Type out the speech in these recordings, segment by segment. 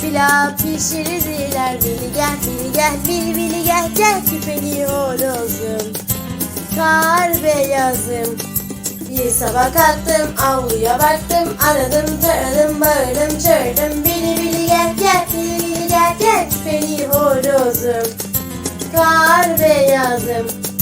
Pilav pişirdiler Bili gel bili gel bili bili gel. Gel küpeli horozum Kar beyazım. Bir sabah kalktım avluya baktım. Aradım taradım bağırdım çağırdım. Bili bili gel gel bili bili gel. Gel küpeli horozum Kar beyazım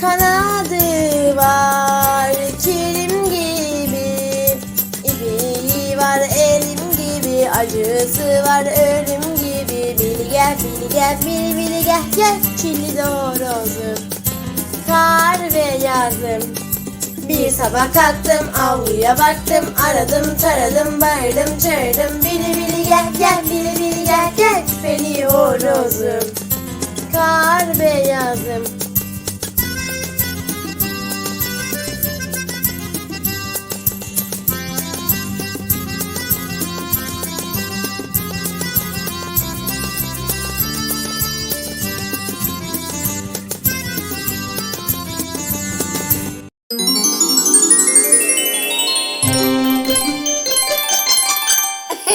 Kanadı var kirim gibi. İpi var elim gibi. Acısı var ölüm gibi. Bili gel bili gel bili bili gel gel. Çilli horozum Kar ve yazım. Bir sabah kalktım avluya baktım. Aradım taradım bağırdım çağırdım. Bili bili gel gel bili bili gel gel. Küpeli horozum